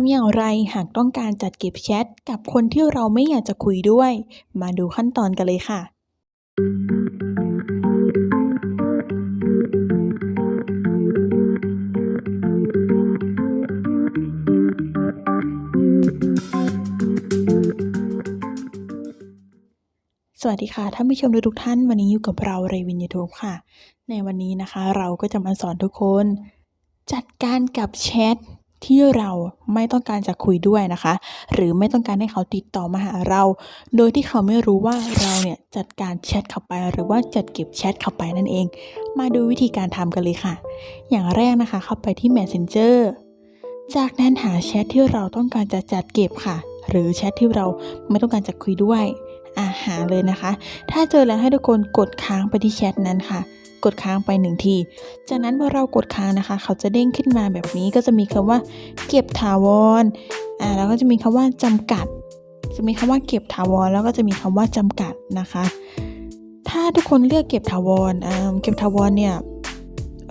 ำอย่างไรหากต้องการจัดเก็บแชทกับคนที่เราไม่อยากจะคุยด้วย มาดูขั้นตอนกันเลยค่ะ สวัสดีค่ะท่านผู้ชมทุกท่าน วันนี้อยู่กับเราเรวินยูทูบค่ะ ในวันนี้นะคะเราก็จะมาสอนทุกคน จัดการกับแชท ที่เราไม่ต้องการจะคุยด้วยนะคะ หรือไม่ต้องการให้เขาติดต่อมาหาเรา โดยที่เขาไม่รู้ว่าเราเนี่ยจัดการแชทเข้าไป หรือว่าจัดเก็บแชทเข้าไปนั่นเอง มาดูวิธีการทำกันเลยค่ะ อย่างแรกนะคะเข้าไปที่ Messenger จากนั้นหาแชทที่เราต้องการจะจัดเก็บค่ะ หรือแชทที่เราไม่ต้องการจะคุยด้วยอาหาเลยนะคะ ถ้าเจอแล้วให้ทุกคนกดค้างไปที่แชทนั้นค่ะ กดค้างไปหนึ่งที จากนั้นพอเรากดค้างนะคะ เขาจะเด้งขึ้นมาแบบนี้ก็จะมีคำว่าเก็บถาวรอ่าแล้วก็จะมีคำว่าจำกัด จะมีคำว่าเก็บถาวรแล้วก็จะมีคำว่าจำกัดนะคะ ถ้าทุกคนเลือกเก็บถาวรอ่าเก็บถาวรเนี่ย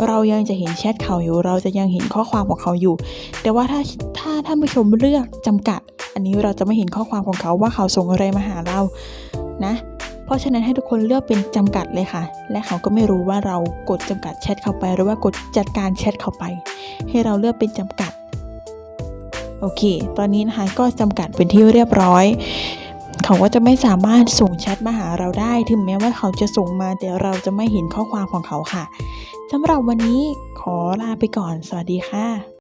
เรายังจะเห็นแชทเขาอยู่ เราจะยังเห็นข้อความของเขาอยู่ แต่ว่าถ้าถ้าท่านผู้ชมเลือกจำกัด อันนี้เราจะไม่เห็นข้อความของเขาว่าเขาส่งอะไรมาหาเรานะ ราะฉะนั้นให้ทุกคนเลือกเป็นจำกัดเลยค่ะ และเขาก็ไม่รู้ว่าเรากดจำกัดแชทเข้าไป หรือว่ากดจัดการแชทเข้าไป ให้เราเลือกเป็นจำกัด โอเค ตอนนี้นะคะก็จำกัดเป็นที่เรียบร้อย เขาก็จะไม่สามารถส่งแชทมาหาเราได้ ถึงแม้ว่าเขาจะส่งมาแต่เราจะไม่เห็นข้อความของเขาค่ะสำหรับวันนี้ขอลาไปก่อน สวัสดีค่ะ